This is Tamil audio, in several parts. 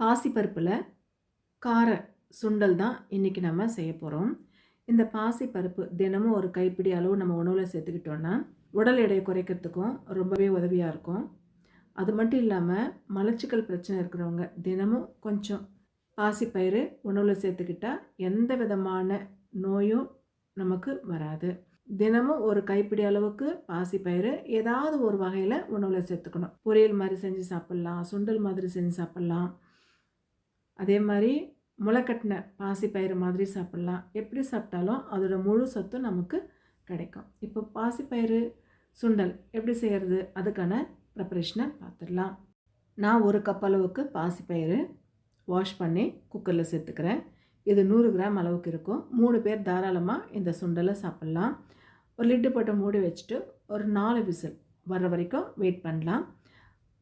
பாசிப்பருப்பில் கார சுண்டல் தான் இன்றைக்கி நம்ம செய்ய போகிறோம் இந்த பாசிப்பருப்பு தினமும் ஒரு கைப்பிடி அளவு நம்ம உணவில் சேர்த்துக்கிட்டோன்னா உடல் எடையை குறைக்கிறதுக்கும் ரொம்பவே உதவியாக இருக்கும். அது மட்டும் இல்லாமல் மலச்சிக்கல் பிரச்சனை இருக்கிறவங்க தினமும் கொஞ்சம் பாசிப்பயிறு உணவில் சேர்த்துக்கிட்டால் எந்த விதமான நோயும் நமக்கு வராது. தினமும் ஒரு கைப்பிடி அளவுக்கு பாசிப்பயிறு ஏதாவது ஒரு வகையில் உணவில் சேர்த்துக்கணும். பொரியல் மாதிரி செஞ்சு சாப்பிட்லாம் சுண்டல் மாதிரி செஞ்சு சாப்பிட்லாம். அதே மாதிரி முளைக்கட்டின பாசிப்பயிறு மாதிரி சாப்பிட்லாம். எப்படி சாப்பிட்டாலும் அதோட முழு சத்தும் நமக்கு கிடைக்கும். இப்போ பாசிப்பயிறு சுண்டல் எப்படி செய்கிறது அதுக்கான ப்ரிப்பரேஷனை பார்த்துடலாம் நான் ஒரு கப் அளவுக்கு பாசிப்பயிறு வாஷ் பண்ணி குக்கரில் சேர்த்துக்கிறேன். இது நூறு கிராம் அளவுக்கு இருக்கும். மூணு பேர் தாராளமாக இந்த சுண்டலை சாப்பிட்லாம். ஒரு லிட்டு போட்டு மூடி வச்சுட்டு ஒரு நாலு விசில் வர்ற வரைக்கும் வெயிட் பண்ணலாம்.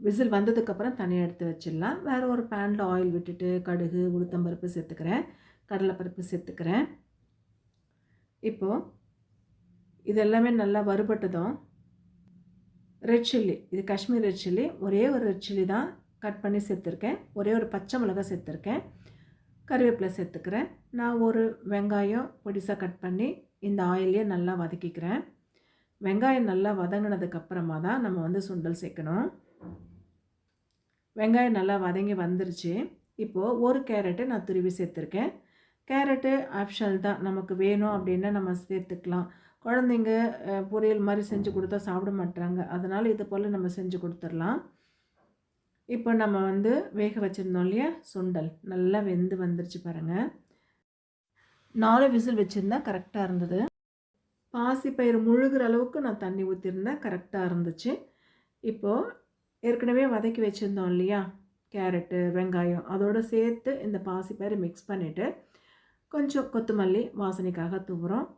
விசில் வந்ததுக்கப்புறம் தனியாக எடுத்து வச்சிடலாம். வேறு ஒரு பேனில் ஆயில் விட்டுட்டு கடுகு உளுத்தம்பருப்பு சேர்த்துக்கிறேன். கடலைப்பருப்பு சேர்த்துக்கிறேன். இப்போது இது எல்லாமே நல்லா வறுபட்டதும் ரெட் சில்லி இது காஷ்மீர் ரெட் சில்லி ஒரே ஒரு ரெட் சில்லி தான் கட் பண்ணி சேர்த்துருக்கேன். ஒரே ஒரு பச்சை மிளகாய் சேர்த்துருக்கேன். கருவேப்பிலை சேர்த்துக்கிறேன். நான் ஒரு வெங்காயம் பொடிசாக கட் பண்ணி இந்த ஆயிலே நல்லா வதக்கிக்கிறேன். வெங்காயம் நல்லா வதங்கினதுக்கப்புறமா தான் நம்ம வந்து சுண்டல் சேர்க்கணும். வெங்காயம் நல்லா வதங்கி வந்துருச்சு. இப்போது ஒரு கேரட்டு நான் துருவி சேர்த்துருக்கேன். கேரட்டு ஆப்ஷனல் தான். நமக்கு வேணும் அப்படின்னா நம்ம சேர்த்துக்கலாம். குழந்தைங்க பொரியல் மாதிரி செஞ்சு கொடுத்தா சாப்பிட மாட்டாங்க அதனால் இது போல் நம்ம செஞ்சு கொடுத்துடலாம். இப்போ நம்ம வந்து வேக வச்சுருந்தோம் இல்லையா? சுண்டல். நல்லா வெந்து வந்துருச்சு பாருங்கள் நாலு விசில் வச்சுருந்தா கரெக்டாக இருந்தது. பாசிப்பயிறு முழுகிற அளவுக்கு நான் தண்ணி ஊற்றிருந்தேன் கரெக்டாக இருந்துச்சு. இப்போது ஏற்கனவே வதக்கி வச்சுருந்தோம் இல்லையா? கேரட்டு வெங்காயம் அதோடு சேர்த்து இந்த பாசிப்பயிறு மிக்ஸ் பண்ணிவிட்டு கொஞ்சம் கொத்தமல்லி வாசனைக்காக தூவுறோம்.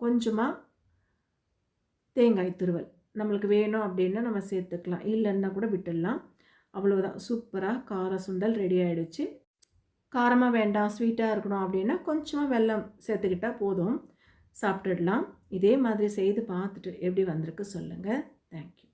கொஞ்சமாக தேங்காய் துருவல். நம்மளுக்கு வேணும் அப்படின்னா நம்ம சேர்த்துக்கலாம். இல்லைன்னா கூட விட்டுடலாம். அவ்வளோதான் சூப்பராக கார சுண்டல் ரெடி ஆகிடுச்சு காரமாக வேண்டாம் ஸ்வீட்டாக இருக்கணும் அப்படின்னா கொஞ்சமாக வெல்லம் சேர்த்துக்கிட்டால் போதும். சாப்பிட்டுடலாம். இதே மாதிரி செய்து பார்த்துட்டு எப்படி வந்திருக்கு சொல்லுங்கள் தேங்க்யூ